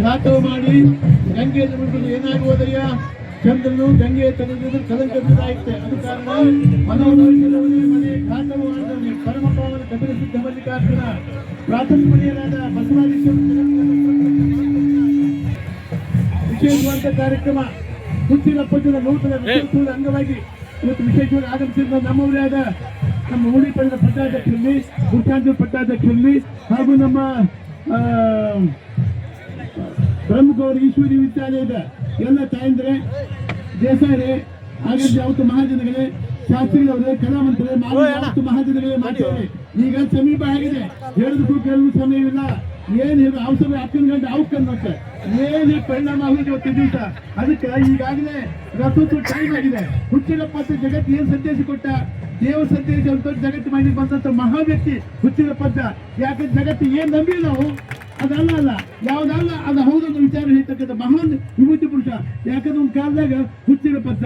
ಘಾತವ ಮಾಡಿ ಗಂಗೆ ಮುಳುಗಲು ಏನಾಗುವುದಯ್ಯ? ಚಂದ್ರನು ಗಂಗೆ ತನದಿದ್ರು ಕಲಂಕದ್ದಾಯಿತೆ ಅದು ಕಾರಣ ಮನೋದೋಷದವನೇ ಮನೆ ಘಾತವ ಮಾಡಿದವನೇ ಪರಮ ಪಾವನ ಕಪಿಲ ಸಿದ್ಧ ಮಲ್ಲಿಕಾರ್ಜುನ. ಪ್ರಾಥಮಿಕ ಮನೆಯರಾದ ಬಸವಾದೀಶ್ವರ ವಿಶೇಷವಾದ ಕಾರ್ಯಕ್ರಮ. ಪಂಚದ ನೂತನ ವಿಶೇಷವಾದ ಅಂಗವಾಗಿ ಇವತ್ತು ವಿಶೇಷವಾಗಿ ಆಗಮಿಸಿದ ನಮ್ಮವರೇ ಆದ ನಮ್ಮ ಉಳಿ ಪಡೆದ ಪಟ್ಟಾಧ್ಯಕ್ಷರಲ್ಲಿ ಗುರುತಾಂಜು ಪಟ್ಟಾಧ್ಯಕ್ಷರಲ್ಲಿ ಹಾಗೂ ನಮ್ಮ ಬ್ರಹ್ಮಗೌಡ ಈಶ್ವರಿ ವಿದ್ಯಾಲಯದ ಎಲ್ಲ ತಾಯಂದ್ರೆ ದೇಸಾಯಿ ಹಾಗೆ ಯಾವತ್ತು ಮಹಾಜನಗಳೇ ಶಾಸ್ತ್ರಿಗಳವರೇ ಕಲಾವಂತರೇ ಮಾತು ಮಹಾಜನಗಳೇ ಮಾಡ್ತಾರೆ ಈಗ ಸಮೀಪ ಆಗಿದೆ. ಹೇಳಿದ್ರು ಕೇಳಲು ಸಮಯವಿಲ್ಲ ಏನ್ ಹೇಳು ಅವಸರ ಹತ್ತಿನ ಗಂಟೆ ಅವಕನ್ ಏನ್ ಪರಿಣಾಮ ಆಗುತ್ತೆ ಇವತ್ತು ದಿವಸ? ಅದಕ್ಕೆ ಈಗಾಗಲೇ ರಥೋತ್ಸವ ಟೈಮ್ ಆಗಿದೆ. ಹುಚ್ಚಿರಪ್ಪ ಅಂತ ಜಗತ್ತು ಏನ್ ಸಂದೇಶ ಕೊಟ್ಟ? ದೇವ ಸಂದೇಶ ಅಂತ ಜಗತ್ತು ಮಾಡಿ ಬಂದಂತ ಮಹಾ ವ್ಯಕ್ತಿ ಹುಚ್ಚಿರಪ್ಪ ಅಂತ. ಯಾಕಂದ್ರೆ ಜಗತ್ತು ಏನ್ ನಂಬಿ ನಾವು? ಅದಲ್ಲ ಅಲ್ಲ ಯಾವ್ದಲ್ಲ, ಅದು ಹೌದನ್ನು ವಿಚಾರ ಹೇಳ್ತಕ್ಕಂಥ ಮಹಾನ್ ವಿಭೂತಿ ಪುರುಷ. ಯಾಕಂದ್ರೆ ಒಂದು ಕಾಲದಾಗ ಹುಚ್ಚಿರಪ್ಪತ್ತ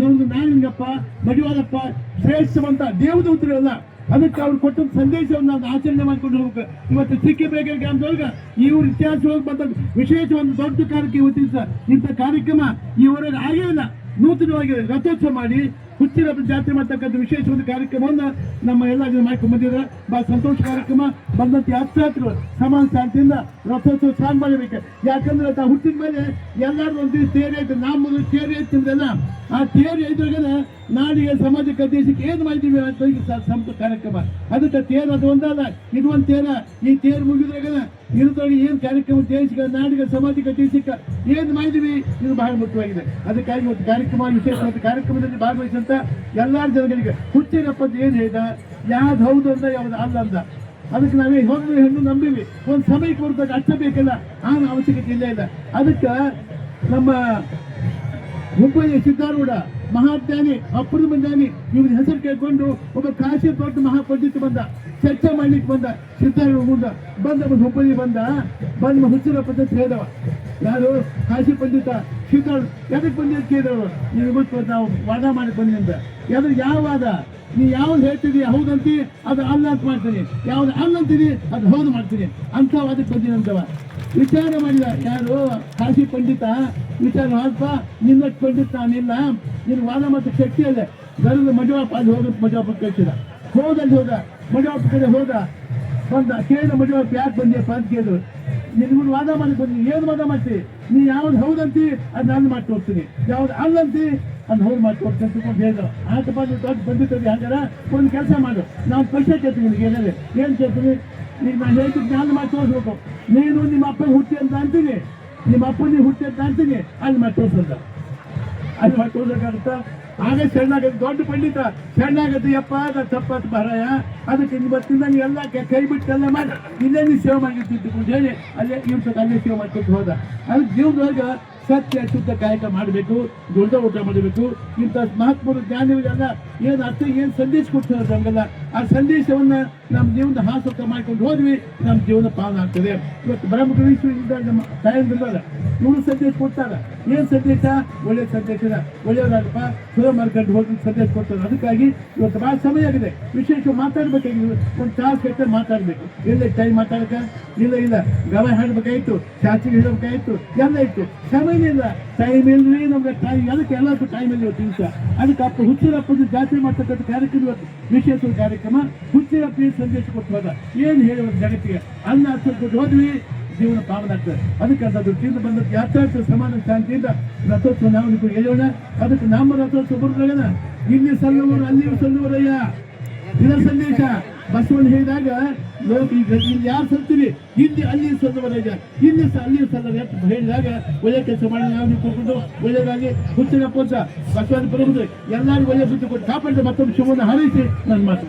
ನಮ್ದು ನಾನಿಂಗಪ್ಪ ಮಡಿವಾಳಪ್ಪ, ಶ್ರೇಷ್ಠವಂತ ದೇವದೂತರಲ್ಲ ಅದಕ್ಕೆ ಅವ್ರು ಕೊಟ್ಟ ಸಂದೇಶವನ್ನು ನಾವು ಆಚರಣೆ ಮಾಡ್ಕೊಂಡು ಹೋಗ್ಬೇಕು. ಇವತ್ತು ಸಿಕ್ಕಿಬೇಗ ಗ್ರಾಮದೊಳಗ ಇವ್ರ ಇತಿಹಾಸವಾಗಿ ಬಂದ ವಿಶೇಷ ಒಂದು ದೊಡ್ಡ ಕಾರ್ಯಕ್ರಮ ಇವತ್ತಿನ ಇಂಥ ಕಾರ್ಯಕ್ರಮ ಆಗೇ ಇಲ್ಲ. ನೂತನವಾಗಿ ರಥೋತ್ಸವ ಮಾಡಿ ಹುಚ್ಚಿರ ಜಾತ್ರೆ ಮಾಡ್ತಕ್ಕಂಥ ವಿಶೇಷ ಒಂದು ಕಾರ್ಯಕ್ರಮವನ್ನು ನಮ್ಮ ಎಲ್ಲ ಜನ ಮಾಡ್ಕೊಂಡು ಬಹಳ ಸಂತೋಷ ಕಾರ್ಯಕ್ರಮ. ಬಂದಂತ ಯಾತ್ರಾರ್ಥಿಗಳು ಸಮಾನ ಶಾಂತಿಯಿಂದ ರಥೋತ್ಸವ ಸ್ನಾನ ಮಾಡಬೇಕು. ಯಾಕಂದ್ರೆ ತಾ ಹುಟ್ಟಿದ ಮೇಲೆ ಎಲ್ಲರೂ ಒಂದು ತೇರಿ ಐತೆ ನಾವು ಮೊದಲು ತೇರಿ ಆ ತೇರಿ ಐದ್ರಾಗನ ನಾಡಿಗೆ, ಸಮಾಜಕ್ಕೆ, ದೇಶಕ್ಕೆ ಏನು ಮಾಡಿದೀವಿ ಅಂತ ಸಂಪ ಕಾರ್ಯಕ್ರಮ. ಅದಕ್ಕೆ ತೇರು ಅದು ಒಂದಲ್ಲ, ಇದು ಒಂದು ತೇರ. ಈ ತೇರು ಮುಗಿದ್ರಾಗನ ಇದ್ರೊಳಗೆ ಏನು ಕಾರ್ಯಕ್ರಮ ದೇಶಕ್ಕೆ, ನಾಡಿಗ ಸಮಾಜಿಕ ದೇಶಕ್ಕೆ ಏನು ಮಾಡಿದ್ವಿ, ಇದು ಬಹಳ ಮುಖ್ಯವಾಗಿದೆ. ಅದಕ್ಕಾಗಿ ಒಂದು ಕಾರ್ಯಕ್ರಮ, ವಿಶೇಷವಾದ ಕಾರ್ಯಕ್ರಮದಲ್ಲಿ ಭಾಗವಹಿಸಂತ ಎಲ್ಲಾರು ಜನಗಳಿಗೆ ಹುಚ್ಚಿನಪ್ಪ ಅಂತ ಏನು ಹೇಳಿದ? ಯಾವ್ದು ಹೌದು ಅಂತ ಯಾವ್ದು ಅಲ್ಲ ಅಂದ. ಅದಕ್ಕೆ ನಾವೇ ಹೋಗಿ ಹೆಣ್ಣು ನಂಬಿವಿ. ಒಂದು ಸಮಯಕ್ಕೆ ಬರ್ತಕ್ಕ ಅಷ್ಟ ಬೇಕಲ್ಲ. ಆ ಅವಶ್ಯಕತೆ ಇಲ್ಲ ಇಲ್ಲ. ಅದಕ್ಕೆ ನಮ್ಮ ಹುಬ್ಬಳ್ಳಿಯ ಸಿದ್ಧಾರೂಢ ಮಹಾಜ್ಞಾನಿ ಬಂದಾನಿ ಇವ್ರ ಹೆಸರು ಕೇಳ್ಕೊಂಡು ಒಬ್ಬ ಕಾಶಿ ತೋಟ ಮಹಾಪಂಡಿತ ಬಂದ. ಚರ್ಚೆ ಮಾಡ್ಲಿಕ್ಕೆ ಬಂದ ಸಿದ್ದಾರೂಢ ಮುಂದ ಬಂದ ಹುಬ್ಬಳ್ಳಿ ಬಂದ ಬಂದ ಹುಚ್ಚಿನ ಪದ್ಧತಿ ಹೇಳಿದವ. ಯಾರು? ಕಾಶಿ ಪಂಡಿತ ಸಿದ್ದಾರು ಎದಕ್ಕೆ ಬಂದಿ ಅಂತ ಕೇಳಿದವರು? ನೀವು ಗೊತ್ತು, ನಾವು ವಾದ ಮಾಡಿ ಬಂದಿ ಅಂತ. ಯಾವ್ದು ಯಾವ ವಾದ? ನೀ ಯಾವ್ದು ಹೇಳ್ತೀರಿ ಹೌದಂತಿ ಅದು ಅಲ್ಲ ಅಂತ ಮಾಡ್ತೀನಿ. ಯಾವ್ದು ಅಲ್ಲ ಅಂತೀನಿ ಅದು ಹೌದು ಮಾಡ್ತೀನಿ. ಅಂತ ವಾದಕ್ಕೆ ಬಂದಿನಂತವ ವಿಚಾರ ಮಾಡಿದ, ಯಾರು? ಕಾಶಿ ಪಂಡಿತ. ವಿಚಾರ ಮಾಡಪ್ಪ ನಿನ್ನ ಪಂಡಿತ ನಾನಿಲ್ಲ. ನಿನ್ನ ವಾದ ಮತ್ತು ಶಕ್ತಿ ಅಲ್ಲೇ. ಗರದ ಮಜವಾಪ ಅಲ್ಲಿ ಹೋದ ಮಜವಾಪ ಕಳಿಸಿದ. ಹೋದಲ್ಲಿ ಹೋದ. ಮಜವಾಪ ಕಡೆ ಹೋದ, ಬಂದ, ಕೇಳಿದ ಮಜಾಪ್ ಯಾಕೆ ಬಂದಿಯಪ್ಪ ಅಂತ ಕೇಳಿದ್ರು. ನಿನ್ಗೂ ವಾದ ಮಾಡಿ ಬಂದಿ ಏನು ವಾದ ಮಾಡ್ತಿ? ನೀ ಯಾವ್ದು ಹೌದಂತಿ, ಅದು ನಾನು ಮಾಡಿ ಹೋಗ್ತೀನಿ. ಯಾವ್ದು ಅಲ್ಲಂತಿ, ಅದು ಹೌದು ಮಾಡಿ ಅಂತ ತಿಳ್ಕೊಂಡು ಹೇಳಿದ್ರು. ಆತಪ್ಪ ನೀವು ದೊಡ್ಡ ಬಂದಿದ್ದೀವಿ ಹಂಗಾರ ಒಂದು ಕೆಲಸ ಮಾಡು. ನಾವು ಕಷ್ಟ ಕೇಳ್ತೀನಿ ನಿನಗೆ ಏನಾದ್ರೆ ಏನು ಕೇಳ್ತೀನಿ? ಈಗ ನಾನು ಹೇಳ್ತೀನಿ, ನಾನು ಮಾಡಿ ತೋರಿಸ್ಬೇಕು ನೀನು ನಿಮ್ಮ ಅಪ್ಪ ಹುಟ್ಟಿ ಅಂತ ಅಂತೀನಿ. ನಿಮ್ಮ ಅಪ್ಪನಿಗೆ ಹುಟ್ಟಿ ಅಂತ ಅಂತೀನಿ. ಅಲ್ಲಿ ಮಾಡಿ ತೋರಿಸಂತ ಅಲ್ಲಿ ಮಾಡಿ ತೋರ್ಸಕ್ಕಾಗುತ್ತಾ ಆಗ ಶರಣಾಗತ್ತೆ ದೊಡ್ಡ ಪಂಡಿತ, ಶರಣಾಗತಿ, ಯಪ್ಪ ಅದ ತಪ್ಪತ್ ಬರಯ ಅದಕ್ಕೆ ಇವತ್ತಿಂದ ನೀವು ಎಲ್ಲ ಕೈ- ಕೈ ಬಿಟ್ಟು ಎಲ್ಲ ಮಾಡಿ. ಇಲ್ಲೇ ನೀವು ಸೇವೆ ಮಾಡಿರ್ತಿದ್ದು ಪೂಜೆ ಅಲ್ಲೇ ಇವ್ರ ಅಲ್ಲೇ ಸೇವೆ ಮಾಡ್ಕೊಟ್ಟು ಹೋದ. ಅದು ಜೀವನದೊಳಗೆ ಸತ್ಯ ಶುದ್ಧ ಕಾಯಕ ಮಾಡಬೇಕು, ದೊಡ್ಡ ಊಟ ಮಾಡಬೇಕು, ಇಂಥ ಮಹಾತ್ಮರು ಜ್ಞಾನಿಗಳಿಗೆಲ್ಲ ಏನು ಅರ್ಥ, ಏನು ಸಂದೇಶ ಕೊಡ್ತಾರೆ ನಮಗೆಲ್ಲ ಆ ಸಂದೇಶವನ್ನ ನಮ್ಮ ಜೀವನದ ಹಾಸೋಕ ಮಾಡ್ಕೊಂಡು ಹೋದ್ವಿ ನಮ್ಮ ಜೀವನ ಪಾಲನ ಆಗ್ತದೆ ಇವತ್ತು ಬ್ರಹ್ಮಕೃಷ್ಣ ನಮ್ಮ ತಾಯಂದಿರಲ್ಲ ಇವರು ಸಂದೇಶ ಕೊಡ್ತಾರ. ಏನು ಸಂದೇಶ? ಒಳ್ಳೆ ಸಂದೇಶ ಒಳ್ಳೆಯದಾಗಪ್ಪ ಸುಲಭ ಮಾಡ್ಕೊಂಡು ಹೋಗಿ ಸಂದೇಶ ಕೊಡ್ತಾರೆ. ಅದಕ್ಕಾಗಿ ಇವತ್ತು ಭಾಳ ಸಮಯ ಆಗಿದೆ. ವಿಶೇಷ ಮಾತಾಡ್ಬೇಕಾಗಿ ಒಂದು ತಾಸು ಕೆಟ್ಟ ಮಾತಾಡಬೇಕು. ಇಲ್ಲ ಟೈಮ್ ಮಾತಾಡಕ ಇಲ್ಲ ಇಲ್ಲ. ಗವ ಹಾಡ್ಬೇಕಾಯ್ತು. ಶಾಸ್ತ್ರಿ ಹೇಳಬೇಕಾಯ್ತು ಎಲ್ಲ ಇತ್ತು. ಸಮಯ ಇಲ್ಲ ಟೈಮ್ ಇಲ್ರಿ, ನಮ್ಗೆ ಟೈಮ್ ಅದಕ್ಕೆ ಎಲ್ಲದಕ್ಕೂ ಟೈಮ್ ಇಲ್ಲ ಇವತ್ತು ದಿವಸ? ಅದಕ್ಕೆ ಅಪ್ಪ ಹುಚ್ಚಿರಪ್ಪದ ಜಾತ್ರೆ ಮಾಡ್ತಕ್ಕಂಥ ಕಾರ್ಯಕ್ರಮ ವಿಶೇಷ ಕಾರ್ಯಕ್ರಮ. ಹುಚ್ಚಿರಪ್ಪ ಸಂದೇಶ ಕೊಟ್ಟು ಏನು ಒಂದು ಜಗತ್ತಿಗೆ ಅನ್ನ ಕೊಟ್ಟು ಹೋದ್ವಿ, ಜೀವನ ಪಾವನ ಆಗ್ತದೆ. ಅದಕ್ಕೆ ಅಂತ ದೃಷ್ಟಿಯಿಂದ ಬಂದ ಯಾತ್ರಾರ್ಥ ಸಮಾನ ಶಾಂತಿಯಿಂದ ರಥೋತ್ಸವ ನಾವು ಹೇಳೋಣ ಅದಕ್ಕೆ ನಮ್ಮ ರಥೋತ್ಸವ ಬರೋಣ ಇಲ್ಲಿ ಸಲ್ಲುವರು, ಅಲ್ಲಿ ಸಲ್ಲುವರಯ್ಯ? ಇದರ ಸಂದೇಶ. ಬಸವಣ್ಣ ಹೇಳಿದಾಗ, ಲೋಕ ಈಗ ಇಲ್ಲಿ ಯಾರು ಸಲ್ತೀವಿ ಇಲ್ಲಿ ಅಲ್ಲಿ ಸಲ್ಲುವರಯ್ಯ ಇಲ್ಲಿ ಅಲ್ಲಿ ಸಲ್ಲರ ಹೇಳಿದಾಗ, ಒಳ್ಳೆ ಕೆಲಸ ಮಾಡಿ ನಾವು ಕೂತ್ಕೊಂಡು ಒಳ್ಳೆಯದಾಗಿ ಹುಚ್ಚಿನ ಪೋಷ ಬಸವಣ್ಣ ಬರುವುದು ಎಲ್ಲರಿಗೂ ಒಳ್ಳೆ ಬುದ್ಧಿ ಕೊಟ್ಟು ಕಾಪಾಡಿದ ಮತ್ತೊಂದು ಶಿವನ ಹಾರೈಸಿ ನಾನು ಮಾತು